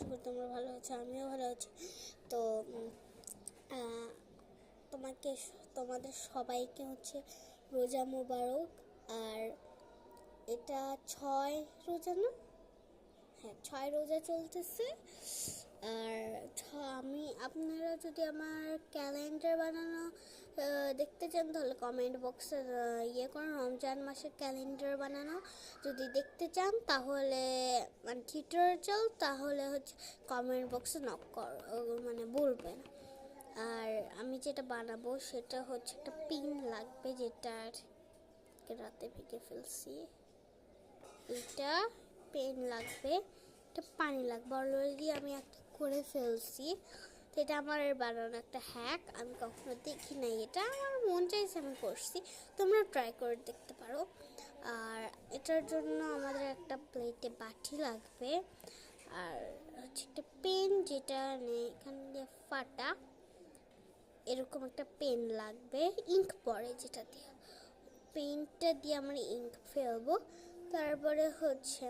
আশা করি তোমরা ভালো আছো, আমিও ভালো আছি। তো তোমাকে তোমাদের সবাইকে হচ্ছে রোজা মোবারক, আর এটা ছয় রোজা না? হ্যাঁ ছয় রোজা চলতেছে। আর আমি, আপনারা যদি আমার ক্যালেন্ডার বানানো দেখতে চান তাহলে কমেন্ট বক্সে ইয়ে করুন রমজান মাসের ক্যালেন্ডার বানানো। যদি দেখতে চান তাহলে মানে টিউটোরিয়াল তাহলে হচ্ছে কমেন্ট বক্সে নক কর মানে বলবেন। আর আমি যেটা বানাবো সেটা হচ্ছে একটা পিন লাগবে যেটার রাতে ভেঙে ফেলছি। এটা পেন লাগবে একটা পানি লাগবে। অলরেডি আমি একটা করে ফেলছি। তো এটা আমার বানানো একটা হ্যাক আমি কখনো নাই, এটা আমার মন চাইছে, আমি করছি। তোমরা ট্রাই করে দেখতে পারো। আর এটার জন্য আমাদের একটা প্লেটে বাটি লাগবে। আর হচ্ছে একটা পেন যেটা নেই, এখান দিয়ে ফাটা। এরকম একটা পেন লাগবে ইঙ্ক পড়ে যেটা দিয়ে। পেনটা দিয়ে আমরা ইঙ্ক ফেলব। তারপরে হচ্ছে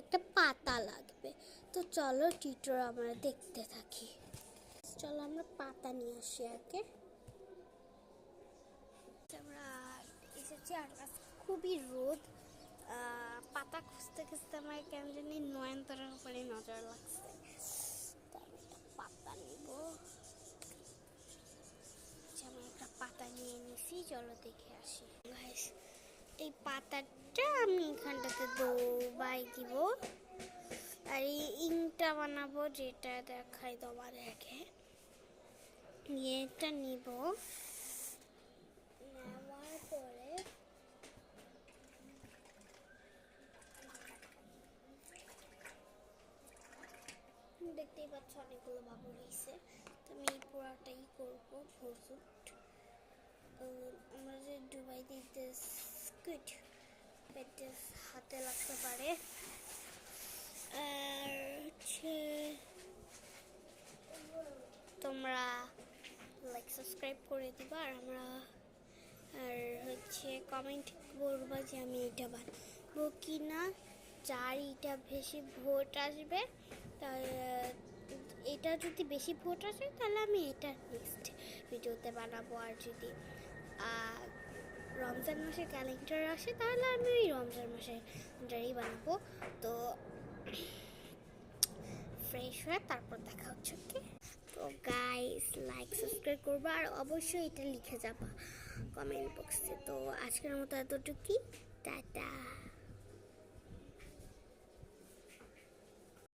একটা পাতা লাগবে। তো চলো টিউটোর আমরা দেখতে থাকি। চলো আমরা পাতা নিয়ে আসি আগে আমরা আর খুবই রোদ। পাতা খুঁজতে খুঁজতে আমার কেন জানি নয়নতারার উপরে নজর লাগছে। একটা পাতা নিব। আমি একটা পাতা নিয়ে নিছি, চলো দেখে আসি। এই পাতাটা আমি এখানটাতে দৌবাই দিব। আর এই ইংটা বানাবো যেটা দেখাই তোমাদেরকে। এটা নিব নেওয়ার পরে দেখতেই পাচ্ছ অনেকগুলো বাবু রয়েছে। তো আমি এই পুরাটাই করব ভরসুট আমরা যে দুবাই দিতে গুড পেটে হাতে লাগতে পারে, আর হচ্ছে তোমরা লাইক সাবস্ক্রাইব করে দিবা, আর আমরা, আর হচ্ছে কমেন্ট করবা যে আমি এটা বানাবো কি না যার এটা বেশি ভোট আসবে, তা, এটা যদি বেশি ভোট আসে, তাহলে আমি এটা নেক্সট ভিডিওতে বানাবো আর যদি রমজান মাসের ক্যালেন্ডার আসে, তাহলে আমি ওই রমজান মাসের ক্যালেন্ডারই বানাবো। তো ফ্রেশ হয়ে তারপর দেখা হচ্ছে ওকে তো গাইস লাইক সাবস্ক্রাইব করব আর অবশ্যই এটা লিখে যাবা কমেন্ট বক্সে তো আজকের মতো এতটুকুই। টাটা।